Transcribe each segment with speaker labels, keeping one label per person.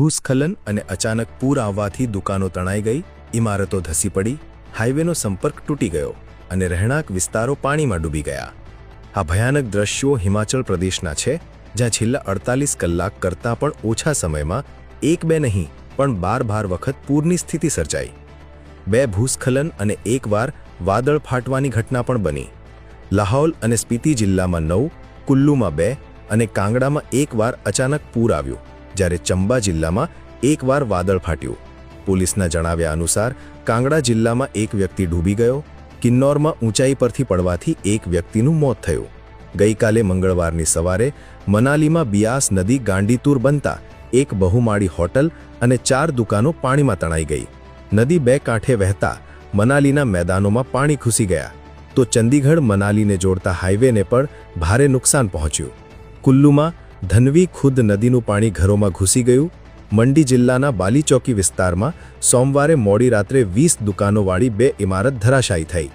Speaker 1: ભૂસ્ખલન અને અચાનક પૂર આવવાથી દુકાનો તણાઈ ગઈ, ઇમારતો ધસી પડી, હાઈવેનો સંપર્ક તૂટી ગયો અને રહેણાંક વિસ્તારો પાણીમાં ડૂબી ગયા. આ ભયાનક દ્રશ્યો હિમાચલ પ્રદેશના છે, જ્યાં છેલ્લા અડતાલીસ કલાક કરતાં પણ ઓછા સમયમાં એક બે નહીં, પણ બાર બાર વખત પૂરની સ્થિતિ સર્જાઈ. બે ભૂસ્ખલન અને એકવાર વાદળ ફાટવાની ઘટના પણ બની. લાહૌલ અને સ્પીતિ જિલ્લામાં નવ, કુલ્લુમાં બે અને કાંગડામાં એકવાર અચાનક પૂર આવ્યું. જ્યારે ચંબા જિલ્લામાં એકવાર વાદળ ફાટ્યું. પોલીસના જણાવ્યા અનુસાર, કાંગડા જિલ્લામાં એક વ્યક્તિ ડૂબી ગયો. કિન્નોરમાં ઊંચાઈ પરથી પડવાથી એક વ્યક્તિનું મોત થયું. ગઈકાલે મંગળવારની સવારે મનાલીમાં બિયાસ નદી ગાંડીતુર બનતા એક બહુમાળી હોટલ અને ચાર દુકાનો પાણીમાં તણાઈ ગઈ. નદી બે કાંઠે વહેતા મનાલીના મેદાનોમાં પાણી ઘૂસી ગયા. તો ચંદીગઢ મનાલીને જોડતા હાઈવેને પણ ભારે નુકસાન પહોંચ્યું. કુલ્લુમાં ધનવી ખુદ નદીનું પાણી ઘરોમાં ઘૂસી ગયું. મંડી જિલ્લાના બાલીચોકી વિસ્તારમાં સોમવારે મોડી રાત્રે વીસ દુકાનોવાળી બે ઇમારત ધરાશાયી થઈ.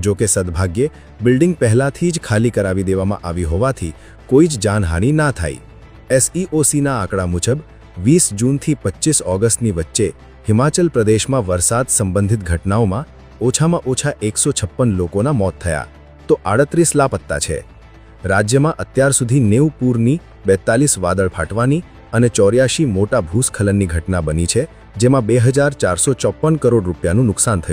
Speaker 1: જો કે સદભાગ્યે, બિલ્ડિંગ પહેલાથી જ ખાલી કરાવી દેવામાં આવી હોવાથી કોઈ જ જાનહાનિ ના થઈ. એસઈઓસીના આંકડા મુજબ, વીસ જૂનથી પચીસ ઓગસ્ટની વચ્ચે હિમાચલ પ્રદેશમાં વરસાદ સંબંધિત ઘટનાઓમાં ઓછામાં ઓછા એકસો છપ્પન લોકોના મોત થયા. તો આડત્રીસ લાપત્તા છે. રાજ્યમાં અત્યાર સુધી નેવું પૂરની, બેતાલીસ વાદળ ફાટવાની અને ચોર્યાશી મોટા ભૂસ્ખલનની ઘટના બની છે, જેમાં બે હજાર ચારસો ચોપ્પન કરોડ રૂપિયાનું નુકસાન થયું.